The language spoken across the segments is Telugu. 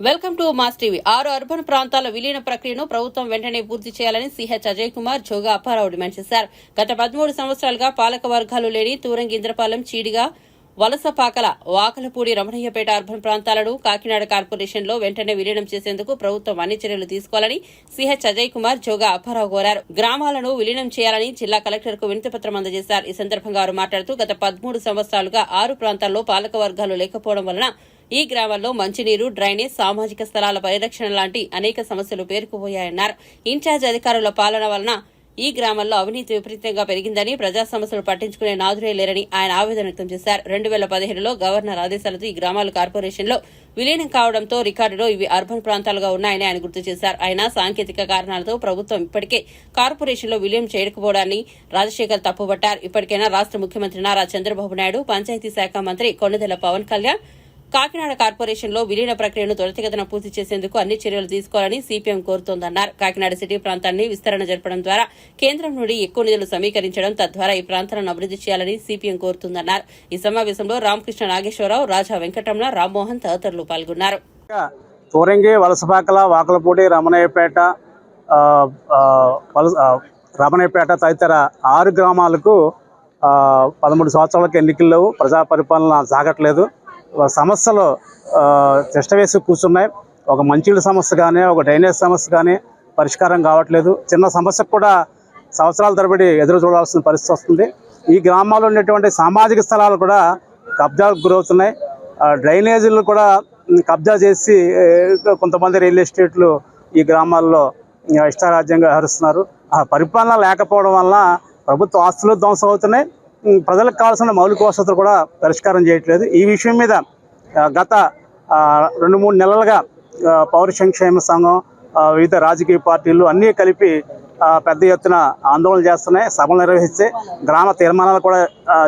Welcome to mass TV. ఆరు అర్బన్ ప్రాంతాల విలీన ప్రక్రియను ప్రభుత్వం వెంటనే పూర్తి చేయాలని సిహెచ్ అజయ్ కుమార్ జోగా అప్పారావు డిమాండ్ చేశారు. గత పదమూడు సంవత్సరాలుగా పాలక వర్గాలు లేని తూరంగి ఇంద్రపాలెం చీడిగా వలసపాకల వాకలపూడి రమణయ్యపేట అర్బన్ ప్రాంతాలను కాకినాడ కార్పొరేషన్లో వెంటనే విలీనం చేసేందుకు ప్రభుత్వం అన్ని చర్యలు తీసుకోవాలని సిహెచ్ అజయ్ కుమార్ జోగా అప్పారావు కోరారు. గ్రామాలను విలీనం చేయాలని జిల్లా కలెక్టర్కు వినతిపత్రం అందజేశారు. ఈ సందర్భంగా వారు మాట్లాడుతూ గత పదమూడు సంవత్సరాలుగా ఆరు ప్రాంతాల్లో పాలక వర్గాలు లేకపోవడం వలన ఈ గ్రామాల్లో మంచినీరు డ్రైనేజ్ సామాజిక స్థలాల పరిరక్షణ లాంటి అనేక సమస్యలు పేరుకుపోయాయన్నారు. ఇన్ఛార్జ్ అధికారుల పాలన వలన ఈ గ్రామాల్లో అవినీతి విపరీతంగా పెరిగిందని ప్రజా సమస్యలు పట్టించుకునే నాదురే లేరని ఆయన ఆవేదన వ్యక్తం చేశారు. రెండు వేల పదిహేడులో గవర్నర్ ఆదేశాలతో ఈ గ్రామాలు కార్పొరేషన్లో విలీనం కావడంతో రికార్డులో ఇవి అర్బన్ ప్రాంతాలుగా ఉన్నాయని ఆయన గుర్తు చేశారు. ఆయన సాంకేతిక కారణాలతో ప్రభుత్వం ఇప్పటికే కార్పొరేషన్లో విలీనం చేయకపోవడాన్ని రాజశేఖర్ తప్పుబట్టారు. ఇప్పటికైనా రాష్ట్ర ముఖ్యమంత్రి నారా చంద్రబాబు నాయుడు పంచాయతీ శాఖ మంత్రి కొండదెల పవన్ కళ్యాణ్ కాకినాడ కార్పొరేషన్లో విలీన ప్రక్రియను త్వరితగతిన పూర్తి చేసేందుకు అన్ని చర్యలు తీసుకోవాలని సిపిఎం కోరుతోందన్నారు. కాకినాడ సిటీ ప్రాంతాన్ని విస్తరణ జరపడం ద్వారా కేంద్రం నుండి ఎక్కువ నిధులు సమీకరించడం తద్వారా ఈ ప్రాంతాలను అభివృద్ధి చేయాలని సిపిఎం కోరుతుందన్నారు. ఈ సమావేశంలో రామకృష్ణ నాగేశ్వరరావు రాజా వెంకటరమణ రామ్మోహన్ తదితరులు పాల్గొన్నారు. తూరంగి వలసపాకల వాకలపూడి రమణయ్యపేట వలస రమణయ్యపేట తదితర ఆరు గ్రామాలకు పదమూడు సంవత్సరాలకు ఎన్నికల్లో ప్రజా పరిపాలన సాగట్లేదు. సమస్యలు చెష్ట వేసి కూర్చున్నాయి. ఒక మంచినీళ్ళ సమస్య కానీ ఒక డ్రైనేజ్ సమస్య కానీ పరిష్కారం కావట్లేదు. చిన్న సమస్యకు కూడా సంవత్సరాల తరబడి ఎదురు చూడాల్సిన పరిస్థితి వస్తుంది. ఈ గ్రామాల్లో ఉండేటువంటి సామాజిక స్థలాలు కూడా కబ్జాలకు గురవుతున్నాయి. ఆ, డ్రైనేజీలు కూడా కబ్జా చేసి కొంతమంది రియల్ ఎస్టేట్లు ఈ గ్రామాల్లో ఇష్టారాజ్యంగా వ్యవహరిస్తున్నారు. ఆ పరిపాలన లేకపోవడం వలన ప్రభుత్వ ఆస్తులు ధ్వంసం అవుతున్నాయి. ప్రజలకు కావాల్సిన మౌలిక వసతులు కూడా పరిష్కారం చేయట్లేదు. ఈ విషయం మీద గత రెండు మూడు నెలలుగా పౌర సంక్షేమ సంఘం వివిధ రాజకీయ పార్టీలు అన్నీ కలిపి పెద్ద ఎత్తున ఆందోళన చేస్తున్నాయి సభలు నిర్వహిస్తే గ్రామ తీర్మానాలు కూడా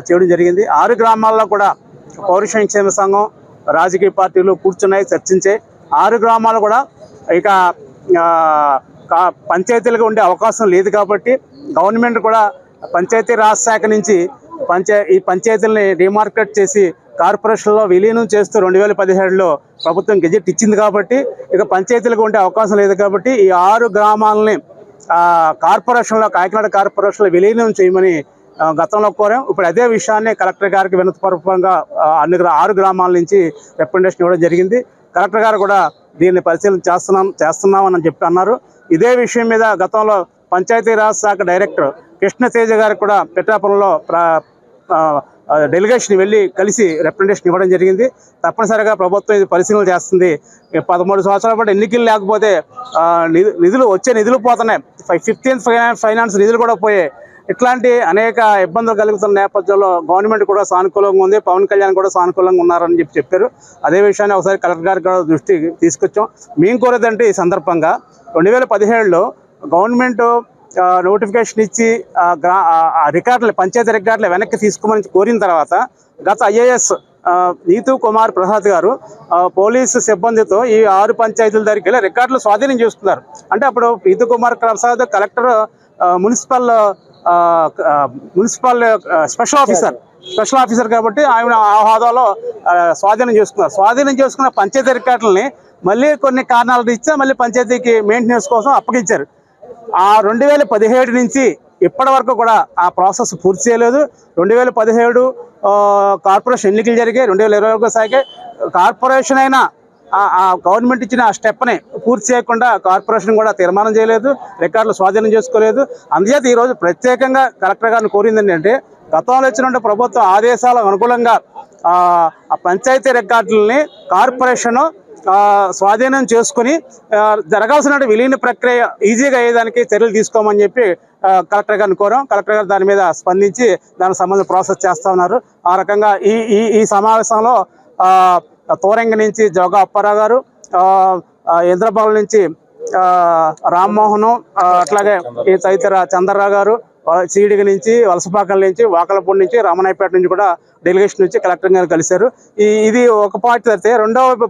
చేయడం జరిగింది. ఆరు గ్రామాల్లో కూడా పౌర సంక్షేమ సంఘం రాజకీయ పార్టీలు కూర్చున్నాయి చర్చించే ఆరు గ్రామాలు కూడా ఇక పంచాయతీలుగా ఉండే అవకాశం లేదు కాబట్టి గవర్నమెంట్ కూడా పంచాయతీ రాజ్ శాఖ నుంచి పంచాయ ఈ పంచాయతీలని డిమార్కెట్ చేసి కార్పొరేషన్లో విలీనం చేస్తూ రెండు వేల పదిహేడులో ప్రభుత్వం గెజెట్ ఇచ్చింది కాబట్టి ఇక పంచాయతీలకు ఉండే అవకాశం లేదు కాబట్టి ఈ ఆరు గ్రామాలని కార్పొరేషన్లో కాకినాడ కార్పొరేషన్లో విలీనం చేయమని గతంలో కోరాం. ఇప్పుడు అదే విషయాన్ని కలెక్టర్ గారికి వినతపూర్వకంగా అన్ని ఆరు గ్రామాల నుంచి రిప్రజెంటేషన్ ఇవ్వడం జరిగింది. కలెక్టర్ గారు కూడా దీన్ని పరిశీలన చేస్తున్నాం చేస్తున్నామని చెప్పి అన్నారు. ఇదే విషయం మీద గతంలో పంచాయతీరాజ్ శాఖ డైరెక్టర్ కృష్ణ తేజ గారు కూడా పిఠాపురంలో ప్ర డెలిగేషన్ వెళ్ళి కలిసి రిప్రజెంటేషన్ ఇవ్వడం జరిగింది. తప్పనిసరిగా ప్రభుత్వం ఇది పరిశీలన చేస్తుంది. పదమూడు సంవత్సరాల పాటు ఎన్నికలు లేకపోతే నిధులు వచ్చే నిధులు పోతున్నాయి. ఫిఫ్టీన్త్ ఫైనాన్స్ ఫైనాన్స్ నిధులు కూడా పోయాయి. ఇట్లాంటి అనేక ఇబ్బందులు కలుగుతున్న నేపథ్యంలో గవర్నమెంట్ కూడా సానుకూలంగా ఉంది. పవన్ కళ్యాణ్ కూడా సానుకూలంగా ఉన్నారని చెప్పి చెప్పారు. అదే విషయాన్ని ఒకసారి కలెక్టర్ గారికి కూడా దృష్టికి తీసుకొచ్చాం. మేము కోరేదంటే ఈ సందర్భంగా రెండు వేల పదిహేడులో గవర్నమెంట్ నోటిఫికేషన్ ఇచ్చి ఆ గ్రా ఆ- రికార్డులు పంచాయతీ రికార్డులు వెనక్కి తీసుకోమని కోరిన తర్వాత గత ఐఏఎస్ నీతు కుమార్ ప్రసాద్ గారు పోలీసు సిబ్బందితో ఈ ఆరు పంచాయతీల దగ్గరికి వెళ్ళి రికార్డులు స్వాధీనం చేసుకున్నారు. అంటే అప్పుడు Neetu Kumar Prasad collector municipal municipal special officer special officer కాబట్టి ఆయన ఆ హోదాలో స్వాధీనం చేసుకున్నారు. స్వాధీనం చేసుకున్న పంచాయతీ రికార్డులని మళ్ళీ కొన్ని కారణాలు ఇచ్చా మళ్ళీ పంచాయతీకి మెయింటెనెన్స్ కోసం అప్పగించారు. ఆ రెండు వేల పదిహేడు నుంచి ఇప్పటి వరకు కూడా ఆ ప్రాసెస్ పూర్తి చేయలేదు. రెండు వేల పదిహేడు కార్పొరేషన్ ఎన్నికలు జరిగాయి. రెండు వేల ఇరవై ఒకటి సాగే కార్పొరేషన్ అయినా ఆ- గవర్నమెంట్ ఇచ్చిన ఆ స్టెప్ని పూర్తి చేయకుండా కార్పొరేషన్ కూడా తీర్మానం చేయలేదు రికార్డులు స్వాధీనం చేసుకోలేదు. అందుచేత ఈరోజు ప్రత్యేకంగా కలెక్టర్ గారిని కోరింది ఏంటంటే గతంలో ఇచ్చినటువంటి ప్రభుత్వ ఆదేశాల అనుకూలంగా ఆ పంచాయతీ రికార్డులని కార్పొరేషను స్వాధీనం చేసుకుని జరగాల్సిన విలీన ప్రక్రియ ఈజీగా అయ్యేదానికి చర్యలు తీసుకోమని చెప్పి కలెక్టర్ గారిని కోరాం. కలెక్టర్ గారు దాని మీద స్పందించి దానికి సంబంధించిన ప్రాసెస్ చేస్తా ఉన్నారు. ఆ రకంగా ఈ ఈ ఈ సమావేశంలో ఆ, తోరంగి నుంచి జోగా అప్పారావు గారు ఆ, ఇంద్రపాల నుంచి రామ్మోహను అట్లాగే ఈ తదితర చంద్రరావు గారు చీడిగ నుంచి వలసపాకల నుంచి వాకలపూడి నుంచి రామనాయపేట నుంచి కూడా డెలిగేషన్ నుంచి కలెక్టర్ గారు కలిశారు. ఇది ఒక పార్టీ అయితే రెండవ